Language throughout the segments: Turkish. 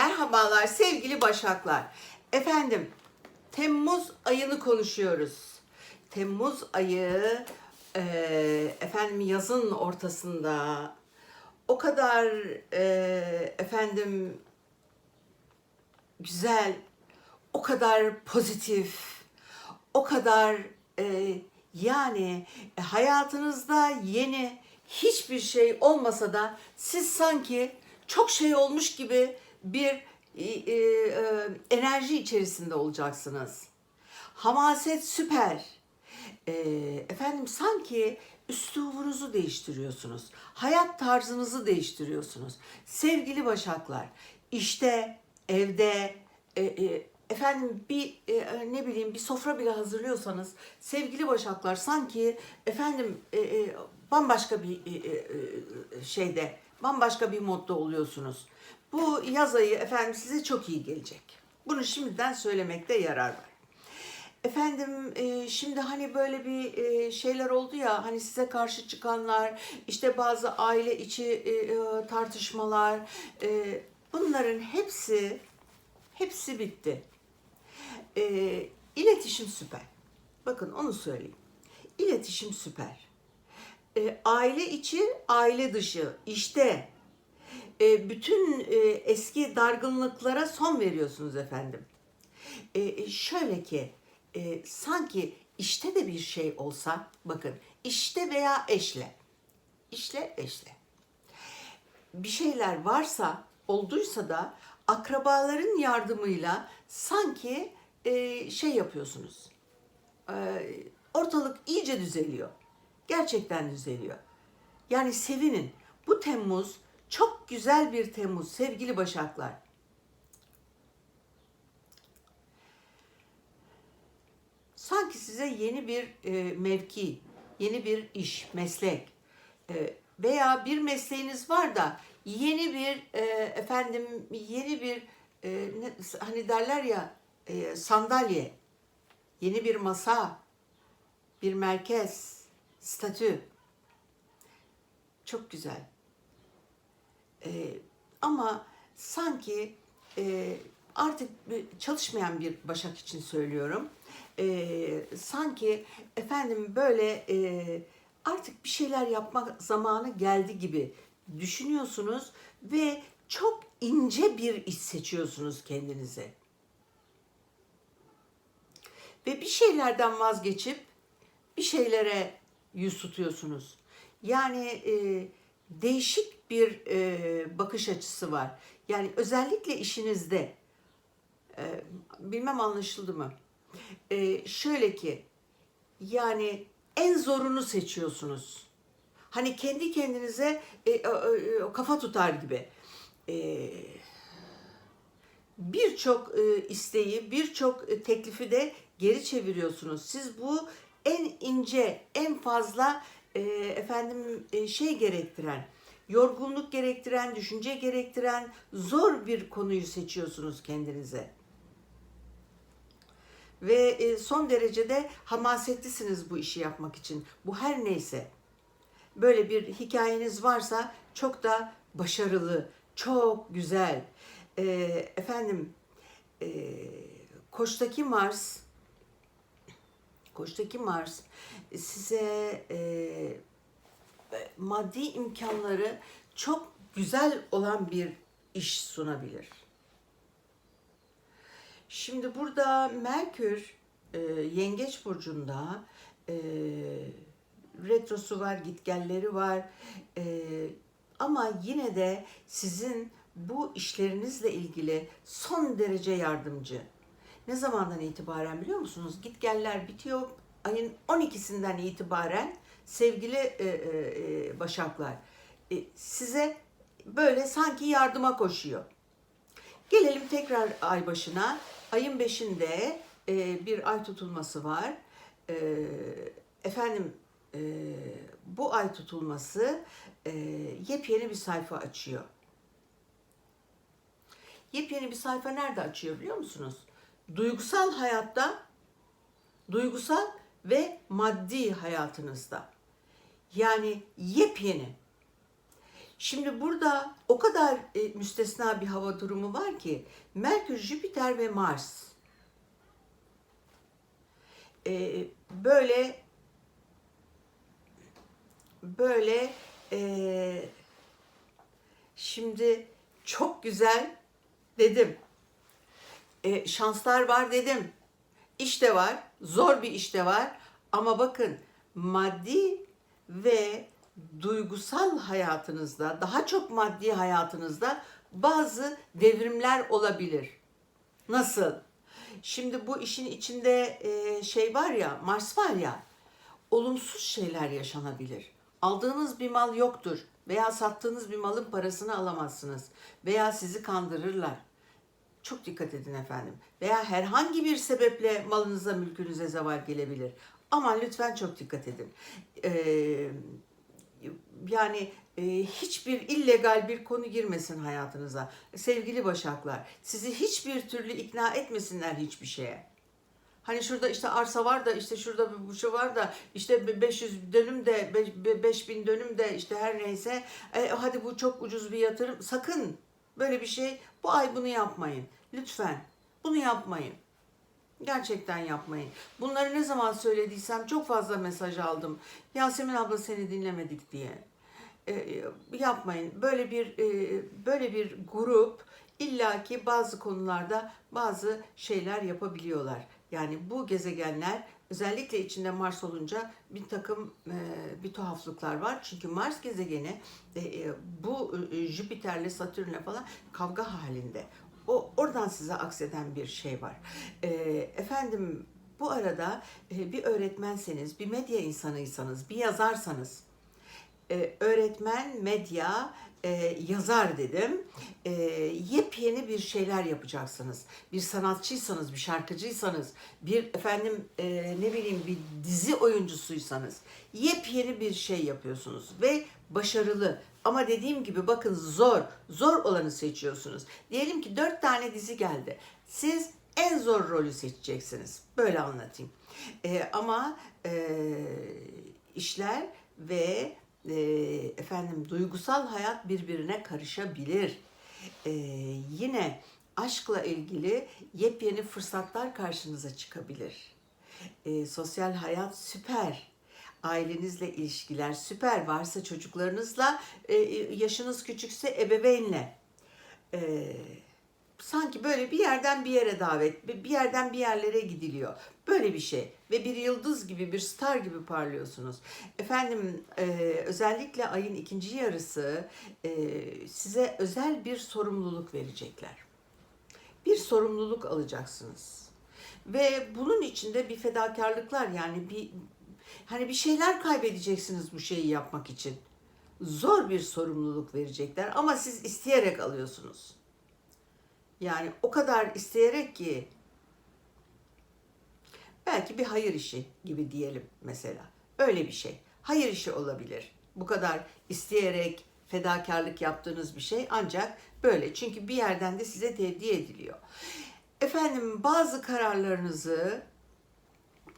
Merhabalar sevgili Başaklar. Efendim Temmuz ayını konuşuyoruz. Temmuz ayı e, efendim yazın ortasında o kadar e, efendim güzel, o kadar pozitif, o kadar e, yani e, hayatınızda yeni hiçbir şey olmasa da siz sanki çok şey olmuş gibi bir e, e, e, enerji içerisinde olacaksınız. Hamaset süper. E, efendim sanki üslubunuzu değiştiriyorsunuz. Hayat tarzınızı değiştiriyorsunuz. Sevgili Başaklar, işte evde e, e, efendim bir e, ne bileyim bir sofra bile hazırlıyorsanız sevgili Başaklar sanki efendim e, e, bambaşka bir e, e, e, şeyde bambaşka bir modda oluyorsunuz. Bu yaz ayı efendim size çok iyi gelecek. Bunu şimdiden söylemekte yarar var. Efendim e, şimdi hani böyle bir e, şeyler oldu ya hani size karşı çıkanlar işte bazı aile içi e, tartışmalar bunların hepsi hepsi bitti. E, iletişim süper. Bakın onu söyleyeyim. İletişim süper. Aile içi, aile dışı işte e, bütün e, eski dargınlıklara son veriyorsunuz efendim. E, şöyle ki e, sanki işte de bir şey olsa bakın işte veya eşle işle eşle. Bir şeyler varsa olduysa da akrabaların yardımıyla sanki e, şey yapıyorsunuz. E, ortalık iyice düzeliyor gerçekten düzeliyor. Yani sevinin. Bu Temmuz çok güzel bir Temmuz sevgili Başaklar sanki size yeni bir e, mevki, yeni bir iş, meslek e, veya bir mesleğiniz var da yeni bir e, efendim yeni bir e, ne, hani derler ya e, sandalye, yeni bir masa, bir merkez, statü. Çok güzel. E, ama sanki e, artık çalışmayan bir Başak için söylüyorum. E, sanki efendim böyle e, artık bir şeyler yapmak zamanı geldi gibi düşünüyorsunuz ve çok ince bir iş seçiyorsunuz kendinize. Ve bir şeylerden vazgeçip bir şeylere yüz tutuyorsunuz. Yani e, değişik bir e, bakış açısı var. Yani özellikle işinizde e, bilmem anlaşıldı mı? E, şöyle ki yani en zorunu seçiyorsunuz. Hani kendi kendinize e, e, e, kafa tutar gibi. E, birçok e, isteği, birçok e, teklifi de geri çeviriyorsunuz. Siz bu en ince, en fazla e, efendim e, şey gerektiren, yorgunluk gerektiren, düşünce gerektiren zor bir konuyu seçiyorsunuz kendinize. Ve e, son derecede hamasetlisiniz bu işi yapmak için. Bu her neyse. Böyle bir hikayeniz varsa çok da başarılı, çok güzel. E, efendim, e, Koç'taki Mars, Koç'taki Mars size e, maddi imkanları çok güzel olan bir iş sunabilir. Şimdi burada Merkür e, Yengeç burcunda e, retrosu var, gitgelleri var. E, ama yine de sizin bu işlerinizle ilgili son derece yardımcı. Ne zamandan itibaren biliyor musunuz? Gitgeller bitiyor. Ayın 12'sinden itibaren sevgili e, e, e, Başaklar e, size böyle sanki yardıma koşuyor. Gelelim tekrar ay başına. Ayın 5'inde e, bir ay tutulması var. E, efendim e, bu ay tutulması e, yepyeni bir sayfa açıyor. Yepyeni bir sayfa nerede açıyor biliyor musunuz? Duygusal hayatta, duygusal ve maddi hayatınızda. Yani yepyeni. Şimdi burada o kadar e, müstesna bir hava durumu var ki Merkür, Jüpiter ve Mars e, böyle böyle e, şimdi çok güzel dedim. E, şanslar var dedim. İş de var, zor bir iş de var. Ama bakın maddi ve duygusal hayatınızda, daha çok maddi hayatınızda bazı devrimler olabilir. Nasıl? Şimdi bu işin içinde e, şey var ya, Mars var ya, olumsuz şeyler yaşanabilir. Aldığınız bir mal yoktur veya sattığınız bir malın parasını alamazsınız veya sizi kandırırlar. Çok dikkat edin efendim. Veya herhangi bir sebeple malınıza, mülkünüze zeval gelebilir. Ama lütfen çok dikkat edin. Ee, yani e, hiçbir illegal bir konu girmesin hayatınıza. Sevgili başaklar, sizi hiçbir türlü ikna etmesinler hiçbir şeye. Hani şurada işte arsa var da işte şurada bu şey var da işte 500 dönüm de 5000 dönüm de işte her neyse e, hadi bu çok ucuz bir yatırım. Sakın böyle bir şey bu ay bunu yapmayın. Lütfen bunu yapmayın. Gerçekten yapmayın. Bunları ne zaman söylediysem çok fazla mesaj aldım. Yasemin abla seni dinlemedik diye. E, yapmayın. Böyle bir e, böyle bir grup illaki bazı konularda bazı şeyler yapabiliyorlar. Yani bu gezegenler özellikle içinde Mars olunca bir takım e, bir tuhaflıklar var. Çünkü Mars gezegeni e, e, bu e, Jüpiter'le Satürn'le falan kavga halinde. O oradan size akseden bir şey var. E, efendim bu arada e, bir öğretmenseniz, bir medya insanıysanız, bir yazarsanız, e, öğretmen, medya, e, yazar dedim. E, yepyeni bir şeyler yapacaksınız. Bir sanatçıysanız, bir şarkıcıysanız, bir efendim e, ne bileyim bir dizi oyuncusuysanız yepyeni bir şey yapıyorsunuz ve başarılı. Ama dediğim gibi bakın zor, zor olanı seçiyorsunuz. Diyelim ki dört tane dizi geldi. Siz en zor rolü seçeceksiniz. Böyle anlatayım. E, ama e, işler ve e, efendim duygusal hayat birbirine karışabilir. E, yine aşkla ilgili yepyeni fırsatlar karşınıza çıkabilir. E, sosyal hayat süper. Ailenizle ilişkiler süper. Varsa çocuklarınızla, e, yaşınız küçükse ebeveynle. E, sanki böyle bir yerden bir yere davet, bir yerden bir yerlere gidiliyor. Böyle bir şey ve bir yıldız gibi, bir star gibi parlıyorsunuz. Efendim e, özellikle ayın ikinci yarısı e, size özel bir sorumluluk verecekler. Bir sorumluluk alacaksınız. Ve bunun içinde bir fedakarlıklar yani bir hani bir şeyler kaybedeceksiniz bu şeyi yapmak için. Zor bir sorumluluk verecekler ama siz isteyerek alıyorsunuz. Yani o kadar isteyerek ki belki bir hayır işi gibi diyelim mesela. Öyle bir şey. Hayır işi olabilir. Bu kadar isteyerek fedakarlık yaptığınız bir şey ancak böyle. Çünkü bir yerden de size tevdi ediliyor. Efendim bazı kararlarınızı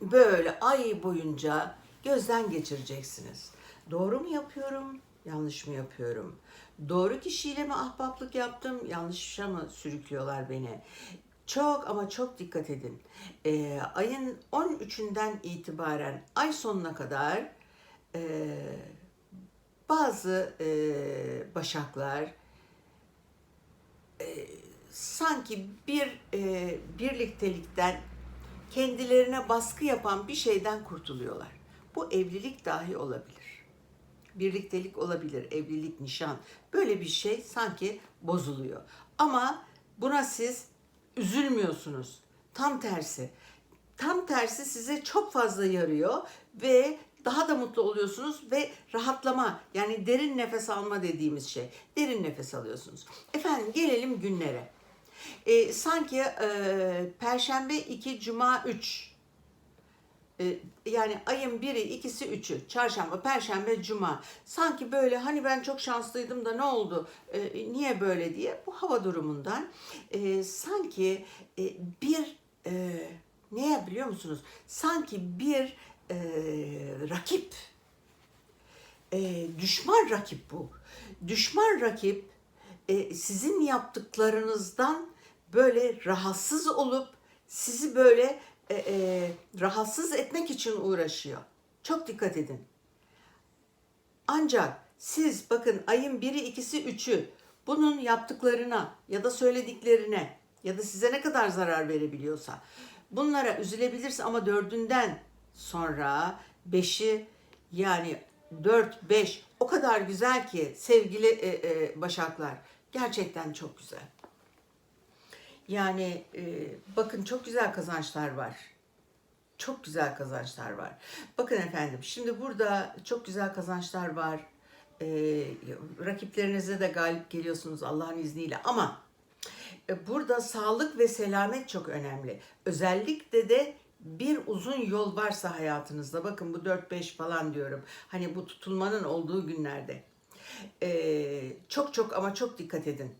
böyle ay boyunca gözden geçireceksiniz. Doğru mu yapıyorum? Yanlış mı yapıyorum? Doğru kişiyle mi ahbaplık yaptım? Yanlışa mı sürüklüyorlar beni? Çok ama çok dikkat edin. Ee, ayın 13'ünden itibaren ay sonuna kadar e, bazı e, başaklar e, sanki bir e, birliktelikten kendilerine baskı yapan bir şeyden kurtuluyorlar. Bu evlilik dahi olabilir birliktelik olabilir, evlilik, nişan. Böyle bir şey sanki bozuluyor. Ama buna siz üzülmüyorsunuz. Tam tersi. Tam tersi size çok fazla yarıyor ve daha da mutlu oluyorsunuz ve rahatlama yani derin nefes alma dediğimiz şey. Derin nefes alıyorsunuz. Efendim gelelim günlere. Ee, sanki e, Perşembe 2, Cuma 3 ee, yani ayın biri, ikisi, üçü, çarşamba, perşembe, cuma. Sanki böyle hani ben çok şanslıydım da ne oldu, e, niye böyle diye bu hava durumundan e, sanki e, bir e, neye biliyor musunuz? Sanki bir e, rakip e, düşman rakip bu. Düşman rakip sizin yaptıklarınızdan böyle rahatsız olup sizi böyle e, e, rahatsız etmek için uğraşıyor. Çok dikkat edin. Ancak siz bakın ayın biri, ikisi, üçü bunun yaptıklarına ya da söylediklerine ya da size ne kadar zarar verebiliyorsa bunlara üzülebilirsin ama dördünden sonra beşi yani dört, beş o kadar güzel ki sevgili e, e, başaklar gerçekten çok güzel. Yani e, bakın çok güzel kazançlar var. Çok güzel kazançlar var. Bakın efendim şimdi burada çok güzel kazançlar var. Ee, rakiplerinize de galip geliyorsunuz Allah'ın izniyle ama e, burada sağlık ve selamet çok önemli. Özellikle de bir uzun yol varsa hayatınızda bakın bu 4-5 falan diyorum. Hani bu tutulmanın olduğu günlerde. Ee, çok çok ama çok dikkat edin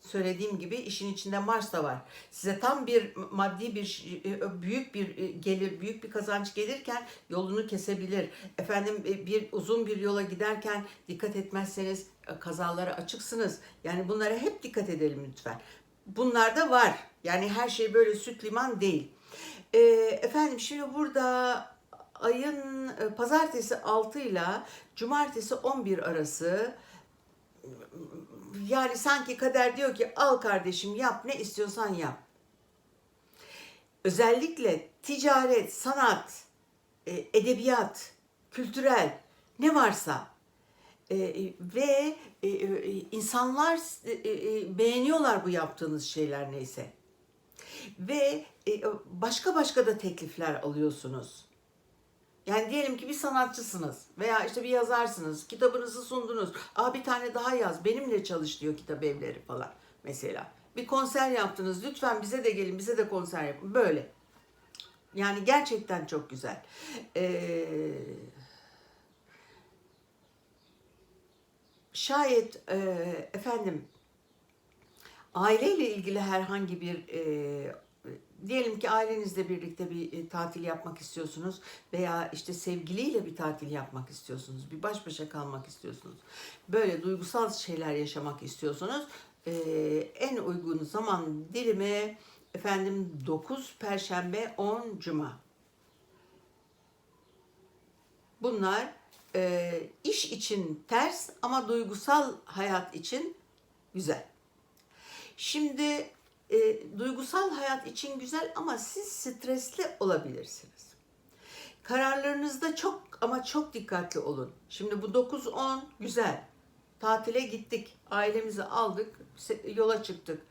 söylediğim gibi işin içinde Mars da var. Size tam bir maddi bir e, büyük bir e, gelir, büyük bir kazanç gelirken yolunu kesebilir. Efendim e, bir uzun bir yola giderken dikkat etmezseniz kazalara açıksınız. Yani bunlara hep dikkat edelim lütfen. Bunlar da var. Yani her şey böyle süt liman değil. Efendim şimdi burada ayın pazartesi 6 ile cumartesi 11 arası yani sanki kader diyor ki al kardeşim yap ne istiyorsan yap. Özellikle ticaret, sanat, e, edebiyat, kültürel ne varsa e, ve e, insanlar beğeniyorlar bu yaptığınız şeyler neyse. Ve başka başka da teklifler alıyorsunuz. Yani diyelim ki bir sanatçısınız veya işte bir yazarsınız, kitabınızı sundunuz. Aa bir tane daha yaz, benimle çalış diyor kitap evleri falan mesela. Bir konser yaptınız, lütfen bize de gelin, bize de konser yapın. Böyle. Yani gerçekten çok güzel. Ee, şayet e, efendim aileyle ilgili herhangi bir e, diyelim ki ailenizle birlikte bir e, tatil yapmak istiyorsunuz veya işte sevgiliyle bir tatil yapmak istiyorsunuz, bir baş başa kalmak istiyorsunuz. Böyle duygusal şeyler yaşamak istiyorsunuz. E, en uygun zaman dilimi efendim 9 perşembe 10 cuma. Bunlar e, iş için ters ama duygusal hayat için güzel. Şimdi e, duygusal hayat için güzel ama siz stresli olabilirsiniz. Kararlarınızda çok ama çok dikkatli olun. Şimdi bu 9-10 güzel. Tatile gittik, ailemizi aldık, yola çıktık.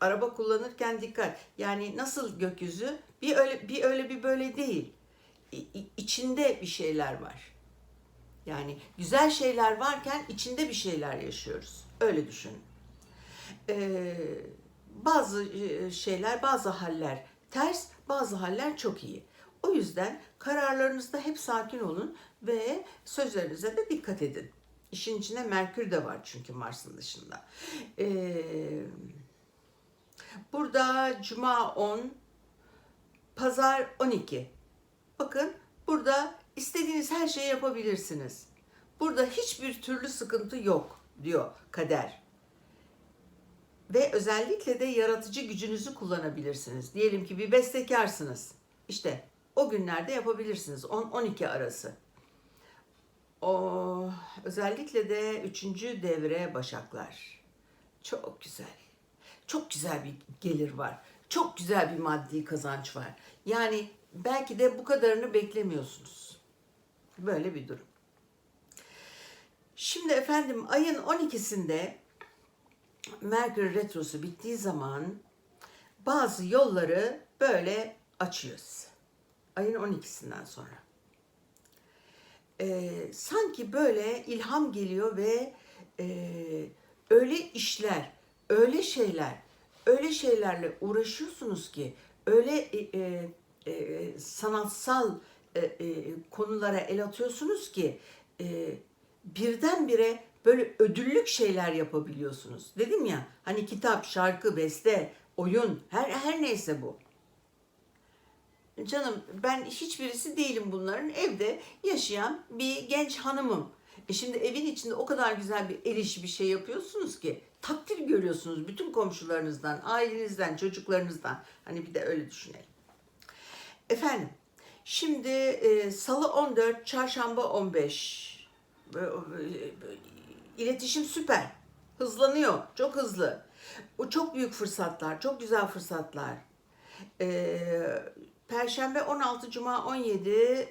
Araba kullanırken dikkat. Yani nasıl gökyüzü? Bir öyle bir öyle bir böyle değil. İ- içinde bir şeyler var. Yani güzel şeyler varken içinde bir şeyler yaşıyoruz. Öyle düşünün. Ee, bazı e, şeyler, bazı haller ters, bazı haller çok iyi. O yüzden kararlarınızda hep sakin olun ve sözlerinize de dikkat edin. İşin içinde Merkür de var çünkü Mars'ın dışında. Burada Cuma 10, Pazar 12. Bakın burada istediğiniz her şeyi yapabilirsiniz. Burada hiçbir türlü sıkıntı yok diyor kader. Ve özellikle de yaratıcı gücünüzü kullanabilirsiniz. Diyelim ki bir bestekarsınız. İşte o günlerde yapabilirsiniz. 10-12 arası. O özellikle de üçüncü devre başaklar. Çok güzel. Çok güzel bir gelir var. Çok güzel bir maddi kazanç var. Yani belki de bu kadarını beklemiyorsunuz. Böyle bir durum. Şimdi efendim ayın 12'sinde Merkür Retrosu bittiği zaman bazı yolları böyle açıyoruz. Ayın 12'sinden sonra. Ee, sanki böyle ilham geliyor ve e, öyle işler, öyle şeyler, öyle şeylerle uğraşıyorsunuz ki öyle e, e, e, sanatsal e, e, konulara el atıyorsunuz ki e, birdenbire böyle ödüllük şeyler yapabiliyorsunuz. Dedim ya hani kitap, şarkı, beste, oyun her her neyse bu. canım ben hiçbirisi değilim bunların. Evde yaşayan bir genç hanımım. E şimdi evin içinde o kadar güzel bir el işi bir şey yapıyorsunuz ki takdir görüyorsunuz bütün komşularınızdan, ailenizden, çocuklarınızdan. Hani bir de öyle düşünelim. Efendim, şimdi e, Salı 14, Çarşamba 15. İletişim süper. Hızlanıyor. Çok hızlı. O çok büyük fırsatlar. Çok güzel fırsatlar. Ee, Perşembe 16, Cuma 17 ee,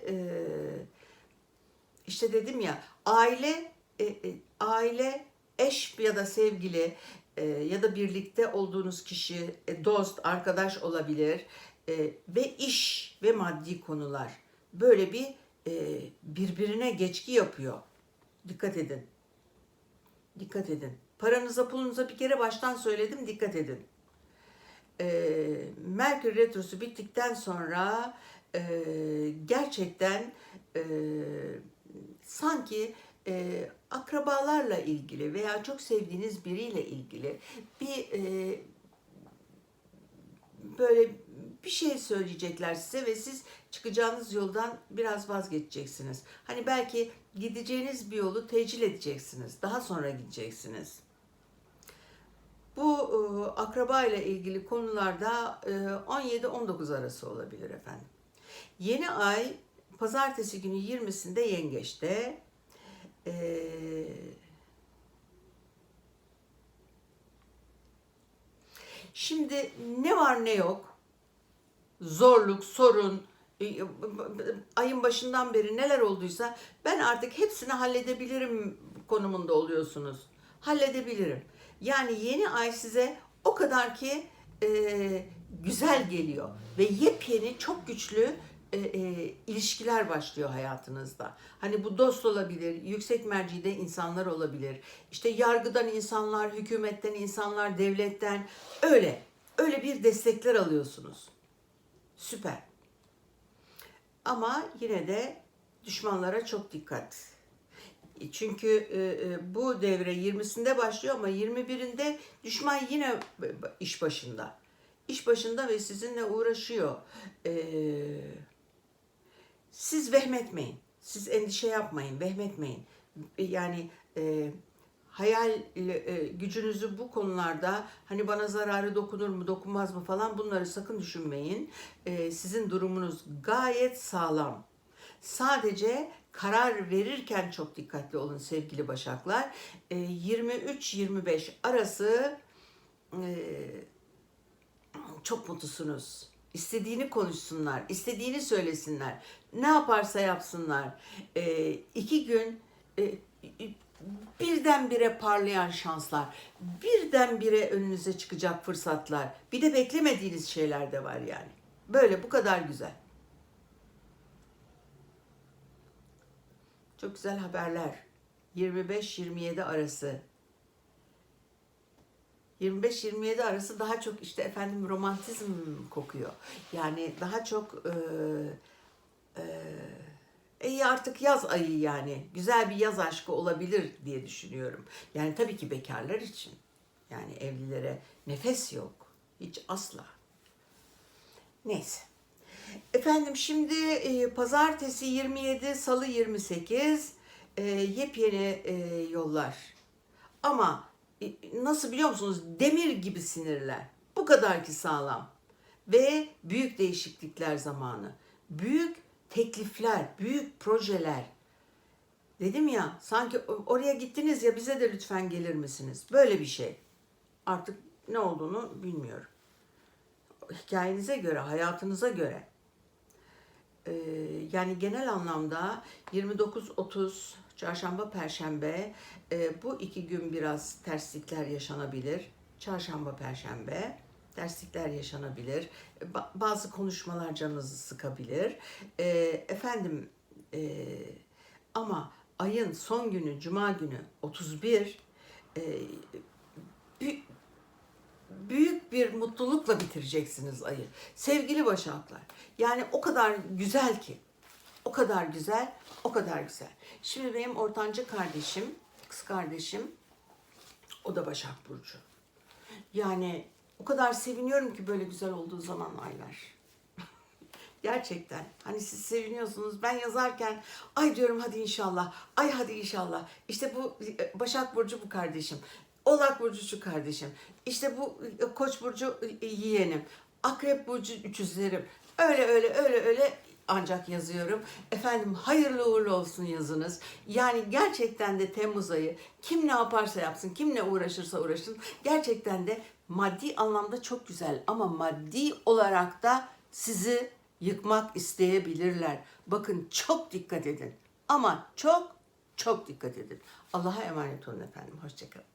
işte dedim ya aile e, e, aile eş ya da sevgili e, ya da birlikte olduğunuz kişi e, dost arkadaş olabilir E, ve iş ve maddi konular böyle bir e, birbirine geçki yapıyor. Dikkat edin. Dikkat edin. Paranıza pulunuza bir kere baştan söyledim dikkat edin. Ee, Merkür Retrosu bittikten sonra e, gerçekten e, sanki e, akrabalarla ilgili veya çok sevdiğiniz biriyle ilgili bir e, böyle bir şey söyleyecekler size ve siz çıkacağınız yoldan biraz vazgeçeceksiniz. Hani belki gideceğiniz bir yolu tecil edeceksiniz. Daha sonra gideceksiniz. Bu e, akraba ile ilgili konularda e, 17-19 arası olabilir efendim. Yeni ay pazartesi günü 20'sinde yengeçte. E, şimdi ne var ne yok zorluk, sorun, e, ayın başından beri neler olduysa ben artık hepsini halledebilirim konumunda oluyorsunuz. Halledebilirim. Yani yeni ay size o kadar ki e, güzel geliyor ve yepyeni çok güçlü e, e, ilişkiler başlıyor hayatınızda. Hani bu dost olabilir, yüksek mercide insanlar olabilir. İşte yargıdan insanlar, hükümetten insanlar, devletten öyle öyle bir destekler alıyorsunuz. Süper. Ama yine de düşmanlara çok dikkat. Çünkü e, e, bu devre 20'sinde başlıyor ama 21'inde düşman yine iş başında. İş başında ve sizinle uğraşıyor. E, siz vehmetmeyin. Siz endişe yapmayın, vehmetmeyin. Yani e, hayal e, gücünüzü bu konularda hani bana zararı dokunur mu dokunmaz mı falan bunları sakın düşünmeyin. E, sizin durumunuz gayet sağlam. Sadece karar verirken çok dikkatli olun sevgili başaklar. E, 23-25 arası e, çok mutlusunuz. İstediğini konuşsunlar, istediğini söylesinler. Ne yaparsa yapsınlar. E, iki gün e, birdenbire parlayan şanslar, birdenbire önünüze çıkacak fırsatlar, bir de beklemediğiniz şeyler de var yani. Böyle bu kadar güzel. Çok güzel haberler. 25-27 arası. 25-27 arası daha çok işte efendim romantizm kokuyor. Yani daha çok e, e, e artık yaz ayı yani. Güzel bir yaz aşkı olabilir diye düşünüyorum. Yani tabii ki bekarlar için. Yani evlilere nefes yok. Hiç asla. Neyse. Efendim şimdi e, pazartesi 27, salı 28 e, yepyeni e, yollar. Ama e, nasıl biliyor musunuz? Demir gibi sinirler. Bu kadar ki sağlam. Ve büyük değişiklikler zamanı. Büyük teklifler, büyük projeler. Dedim ya sanki oraya gittiniz ya bize de lütfen gelir misiniz? Böyle bir şey. Artık ne olduğunu bilmiyorum. Hikayenize göre, hayatınıza göre. Ee, yani genel anlamda 29-30 çarşamba perşembe e, bu iki gün biraz terslikler yaşanabilir. Çarşamba perşembe terslikler yaşanabilir. Ba- bazı konuşmalar canınızı sıkabilir. E, efendim e, ama ayın son günü cuma günü 31 e, bü- büyük bir mutlulukla bitireceksiniz ayı. Sevgili Başaklar. Yani o kadar güzel ki. O kadar güzel, o kadar güzel. Şimdi benim ortanca kardeşim, kız kardeşim, o da Başak Burcu. Yani o kadar seviniyorum ki böyle güzel olduğu zaman aylar. Gerçekten. Hani siz seviniyorsunuz. Ben yazarken ay diyorum hadi inşallah. Ay hadi inşallah. İşte bu e, Başak Burcu bu kardeşim. Oğlak Burcu şu kardeşim. İşte bu e, Koç Burcu e, yeğenim. Akrep Burcu üçüzlerim. Öyle öyle öyle öyle ancak yazıyorum. Efendim hayırlı uğurlu olsun yazınız. Yani gerçekten de Temmuz ayı kim ne yaparsa yapsın, kim ne uğraşırsa uğraşsın gerçekten de maddi anlamda çok güzel ama maddi olarak da sizi yıkmak isteyebilirler. Bakın çok dikkat edin. Ama çok çok dikkat edin. Allah'a emanet olun efendim. Hoşçakalın.